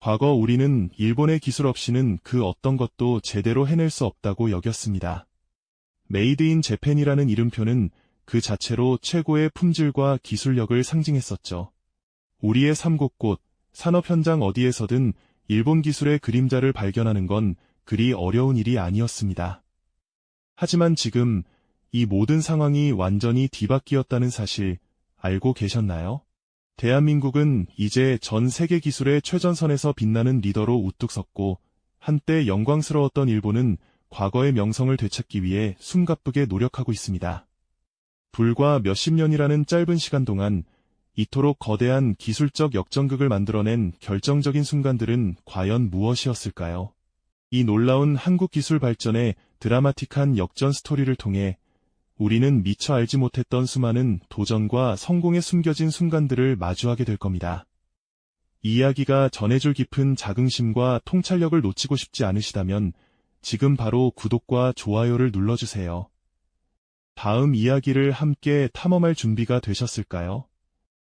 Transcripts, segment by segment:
과거 우리는 일본의 기술 없이는 그 어떤 것도 제대로 해낼 수 없다고 여겼습니다. 메이드 인 재팬이라는 이름표는 그 자체로 최고의 품질과 기술력을 상징했었죠. 우리의 삼곡곳, 산업 현장 어디에서든 일본 기술의 그림자를 발견하는 건 그리 어려운 일이 아니었습니다. 하지만 지금 이 모든 상황이 완전히 뒤바뀌었다는 사실 알고 계셨나요? 대한민국은 이제 전 세계 기술의 최전선에서 빛나는 리더로 우뚝 섰고 한때 영광스러웠던 일본은 과거의 명성을 되찾기 위해 숨가쁘게 노력하고 있습니다. 불과 몇십 년이라는 짧은 시간 동안 이토록 거대한 기술적 역전극을 만들어낸 결정적인 순간들은 과연 무엇이었을까요? 이 놀라운 한국 기술 발전의 드라마틱한 역전 스토리를 통해 우리는 미처 알지 못했던 수많은 도전과 성공에 숨겨진 순간들을 마주하게 될 겁니다. 이야기가 전해줄 깊은 자긍심과 통찰력을 놓치고 싶지 않으시다면 지금 바로 구독과 좋아요를 눌러주세요. 다음 이야기를 함께 탐험할 준비가 되셨을까요?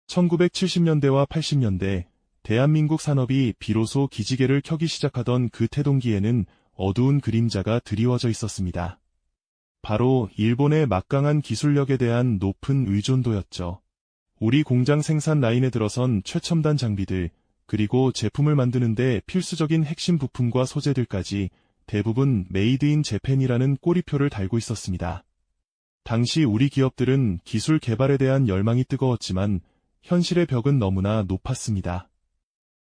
1970년대와 80년대 대한민국 산업이 비로소 기지개를 켜기 시작하던 그 태동기에는 어두운 그림자가 드리워져 있었습니다. 바로 일본의 막강한 기술력에 대한 높은 의존도였죠. 우리 공장 생산 라인에 들어선 최첨단 장비들, 그리고 제품을 만드는데 필수적인 핵심 부품과 소재들까지 대부분 메이드 인 재팬이라는 꼬리표를 달고 있었습니다. 당시 우리 기업들은 기술 개발에 대한 열망이 뜨거웠지만 현실의 벽은 너무나 높았습니다.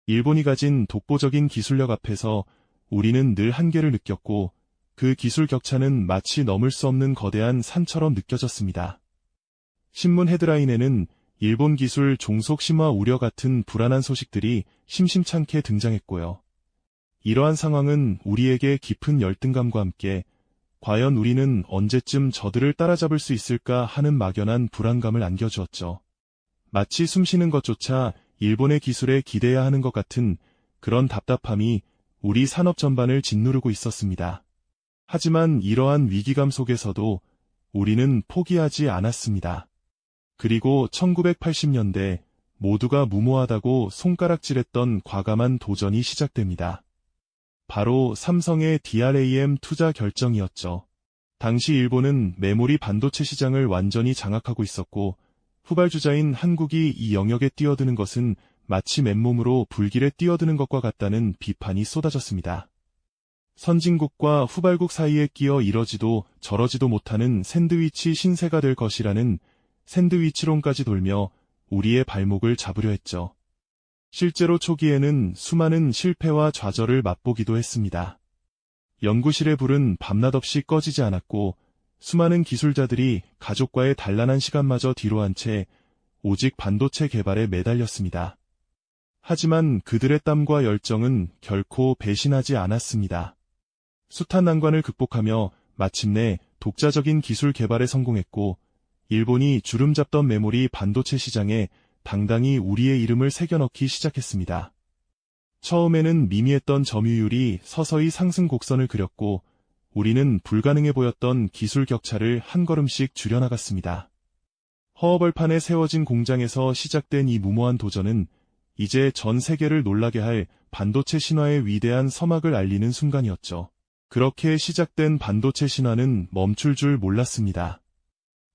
일본이 가진 독보적인 기술력 앞에서 우리는 늘 한계를 느꼈고 그 기술 격차는 마치 넘을 수 없는 거대한 산처럼 느껴졌습니다. 신문 헤드라인에는 일본 기술 종속 심화 우려 같은 불안한 소식들이 심심찮게 등장했고요. 이러한 상황은 우리에게 깊은 열등감과 함께 과연 우리는 언제쯤 저들을 따라잡을 수 있을까 하는 막연한 불안감을 안겨주었죠. 마치 숨쉬는 것조차 일본의 기술에 기대야 하는 것 같은 그런 답답함이 우리 산업 전반을 짓누르고 있었습니다. 하지만 이러한 위기감 속에서도 우리는 포기하지 않았습니다. 그리고 1980년대 모두가 무모하다고 손가락질했던 과감한 도전이 시작됩니다. 바로 삼성의 DRAM 투자 결정이었죠. 당시 일본은 메모리 반도체 시장을 완전히 장악하고 있었고 후발주자인 한국이 이 영역에 뛰어드는 것은 마치 맨몸으로 불길에 뛰어드는 것과 같다는 비판이 쏟아졌습니다. 선진국과 후발국 사이에 끼어 이러지도 저러지도 못하는 샌드위치 신세가 될 것이라는 샌드위치론까지 돌며 우리의 발목을 잡으려 했죠. 실제로 초기에는 수많은 실패와 좌절을 맛보기도 했습니다. 연구실의 불은 밤낮 없이 꺼지지 않았고 수많은 기술자들이 가족과의 단란한 시간마저 뒤로 한 채 오직 반도체 개발에 매달렸습니다. 하지만 그들의 땀과 열정은 결코 배신하지 않았습니다. 숱한 난관을 극복하며 마침내 독자적인 기술 개발에 성공했고 일본이 주름 잡던 메모리 반도체 시장에 당당히 우리의 이름을 새겨넣기 시작했습니다. 처음에는 미미했던 점유율이 서서히 상승 곡선을 그렸고 우리는 불가능해 보였던 기술 격차를 한 걸음씩 줄여나갔습니다. 허허벌판에 세워진 공장에서 시작된 이 무모한 도전은 이제 전 세계를 놀라게 할 반도체 신화의 위대한 서막을 알리는 순간이었죠. 그렇게 시작된 반도체 신화는 멈출 줄 몰랐습니다.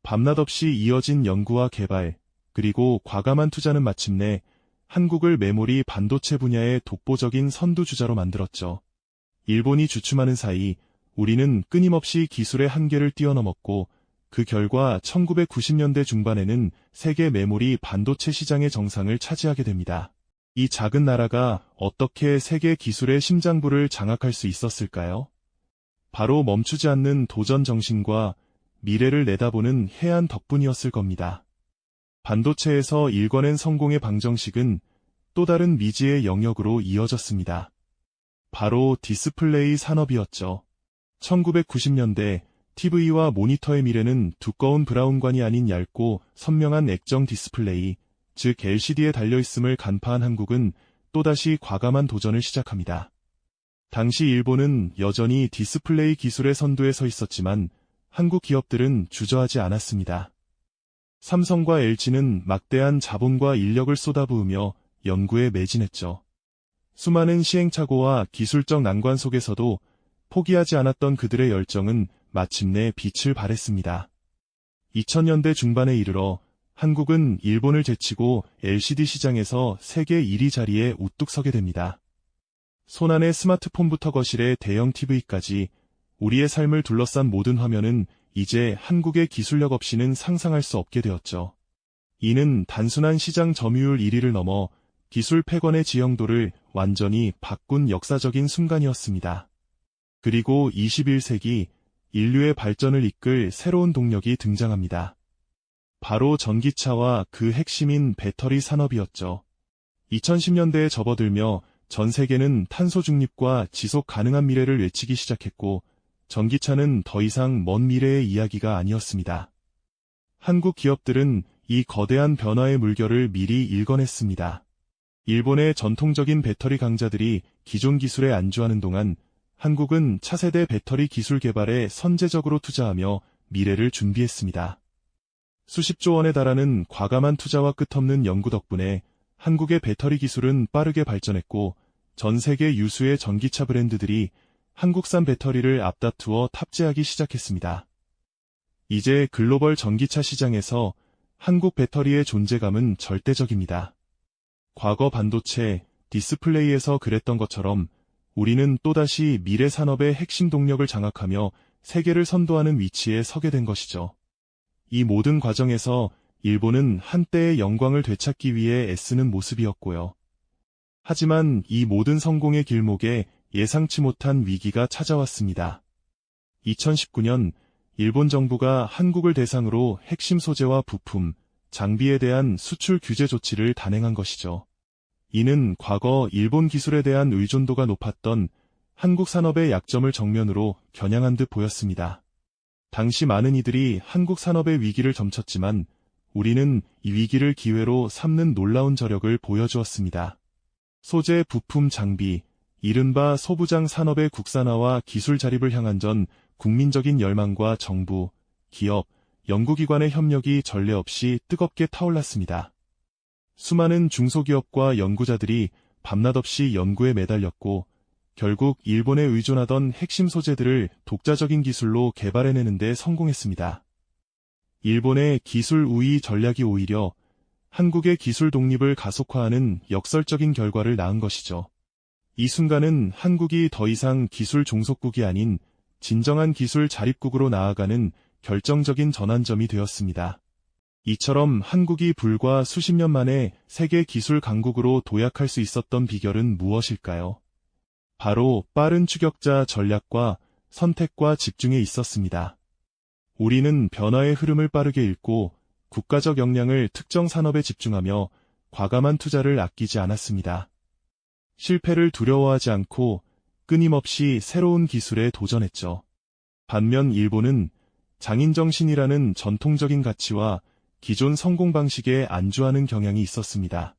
밤낮 없이 이어진 연구와 개발, 그리고 과감한 투자는 마침내 한국을 메모리 반도체 분야의 독보적인 선두주자로 만들었죠. 일본이 주춤하는 사이 우리는 끊임없이 기술의 한계를 뛰어넘었고 그 결과 1990년대 중반에는 세계 메모리 반도체 시장의 정상을 차지하게 됩니다. 이 작은 나라가 어떻게 세계 기술의 심장부를 장악할 수 있었을까요? 바로 멈추지 않는 도전 정신과 미래를 내다보는 해안 덕분이었을 겁니다. 반도체에서 일궈낸 성공의 방정식은 또 다른 미지의 영역으로 이어졌습니다. 바로 디스플레이 산업이었죠. 1990년대 TV와 모니터의 미래는 두꺼운 브라운관이 아닌 얇고 선명한 액정 디스플레이, 즉 LCD에 달려있음을 간파한 한국은 또다시 과감한 도전을 시작합니다. 당시 일본은 여전히 디스플레이 기술의 선두에 서 있었지만 한국 기업들은 주저하지 않았습니다. 삼성과 LG는 막대한 자본과 인력을 쏟아부으며 연구에 매진했죠. 수많은 시행착오와 기술적 난관 속에서도 포기하지 않았던 그들의 열정은 마침내 빛을 발했습니다. 2000년대 중반에 이르러 한국은 일본을 제치고 LCD 시장에서 세계 1위 자리에 우뚝 서게 됩니다. 손안의 스마트폰부터 거실의 대형 TV까지 우리의 삶을 둘러싼 모든 화면은 이제 한국의 기술력 없이는 상상할 수 없게 되었죠. 이는 단순한 시장 점유율 1위를 넘어 기술 패권의 지형도를 완전히 바꾼 역사적인 순간이었습니다. 그리고 21세기 인류의 발전을 이끌 새로운 동력이 등장합니다. 바로 전기차와 그 핵심인 배터리 산업이었죠. 2010년대에 접어들며 전 세계는 탄소 중립과 지속 가능한 미래를 외치기 시작했고, 전기차는 더 이상 먼 미래의 이야기가 아니었습니다. 한국 기업들은 이 거대한 변화의 물결을 미리 일궈냈습니다. 일본의 전통적인 배터리 강자들이 기존 기술에 안주하는 동안 한국은 차세대 배터리 기술 개발에 선제적으로 투자하며 미래를 준비했습니다. 수십조 원에 달하는 과감한 투자와 끝없는 연구 덕분에 한국의 배터리 기술은 빠르게 발전했고 전 세계 유수의 전기차 브랜드들이 한국산 배터리를 앞다투어 탑재하기 시작했습니다. 이제 글로벌 전기차 시장에서 한국 배터리의 존재감은 절대적입니다. 과거 반도체, 디스플레이에서 그랬던 것처럼 우리는 또다시 미래 산업의 핵심 동력을 장악하며 세계를 선도하는 위치에 서게 된 것이죠. 이 모든 과정에서 일본은 한때의 영광을 되찾기 위해 애쓰는 모습이었고요. 하지만 이 모든 성공의 길목에 예상치 못한 위기가 찾아왔습니다. 2019년 일본 정부가 한국을 대상으로 핵심 소재와 부품, 장비에 대한 수출 규제 조치를 단행한 것이죠. 이는 과거 일본 기술에 대한 의존도가 높았던 한국 산업의 약점을 정면으로 겨냥한 듯 보였습니다. 당시 많은 이들이 한국 산업의 위기를 점쳤지만 우리는 이 위기를 기회로 삼는 놀라운 저력을 보여주었습니다. 소재, 부품, 장비, 이른바 소부장 산업의 국산화와 기술 자립을 향한 전 국민적인 열망과 정부, 기업, 연구기관의 협력이 전례 없이 뜨겁게 타올랐습니다. 수많은 중소기업과 연구자들이 밤낮 없이 연구에 매달렸고 결국 일본에 의존하던 핵심 소재들을 독자적인 기술로 개발해내는 데 성공했습니다. 일본의 기술 우위 전략이 오히려 한국의 기술 독립을 가속화하는 역설적인 결과를 낳은 것이죠. 이 순간은 한국이 더 이상 기술 종속국이 아닌 진정한 기술 자립국으로 나아가는 결정적인 전환점이 되었습니다. 이처럼 한국이 불과 수십 년 만에 세계 기술 강국으로 도약할 수 있었던 비결은 무엇일까요? 바로 빠른 추격자 전략과 선택과 집중에 있었습니다. 우리는 변화의 흐름을 빠르게 읽고 국가적 역량을 특정 산업에 집중하며 과감한 투자를 아끼지 않았습니다. 실패를 두려워하지 않고 끊임없이 새로운 기술에 도전했죠. 반면 일본은 장인정신이라는 전통적인 가치와 기존 성공 방식에 안주하는 경향이 있었습니다.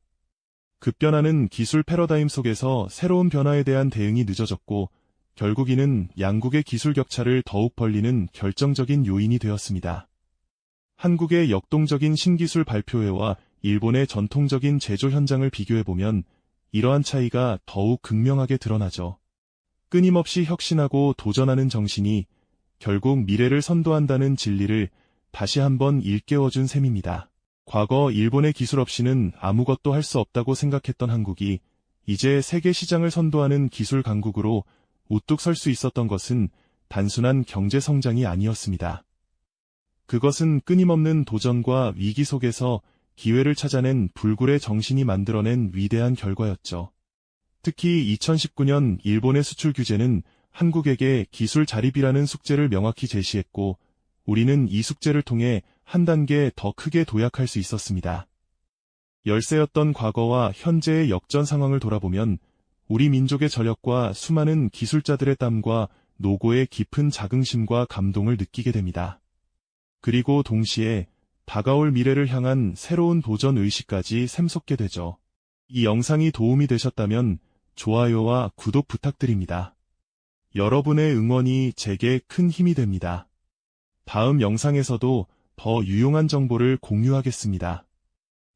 급변하는 기술 패러다임 속에서 새로운 변화에 대한 대응이 늦어졌고 결국 이는 양국의 기술 격차를 더욱 벌리는 결정적인 요인이 되었습니다. 한국의 역동적인 신기술 발표회와 일본의 전통적인 제조 현장을 비교해보면 이러한 차이가 더욱 극명하게 드러나죠. 끊임없이 혁신하고 도전하는 정신이 결국 미래를 선도한다는 진리를 다시 한번 일깨워준 셈입니다. 과거 일본의 기술 없이는 아무것도 할 수 없다고 생각했던 한국이 이제 세계 시장을 선도하는 기술 강국으로 우뚝 설 수 있었던 것은 단순한 경제 성장이 아니었습니다. 그것은 끊임없는 도전과 위기 속에서 기회를 찾아낸 불굴의 정신이 만들어낸 위대한 결과였죠. 특히 2019년 일본의 수출 규제는 한국에게 기술 자립이라는 숙제를 명확히 제시했고 우리는 이 숙제를 통해 한 단계 더 크게 도약할 수 있었습니다. 열세였던 과거와 현재의 역전 상황을 돌아보면 우리 민족의 저력과 수많은 기술자들의 땀과 노고의 깊은 자긍심과 감동을 느끼게 됩니다. 그리고 동시에 다가올 미래를 향한 새로운 도전 의식까지 샘솟게 되죠. 이 영상이 도움이 되셨다면 좋아요와 구독 부탁드립니다. 여러분의 응원이 제게 큰 힘이 됩니다. 다음 영상에서도 더 유용한 정보를 공유하겠습니다.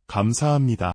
감사합니다.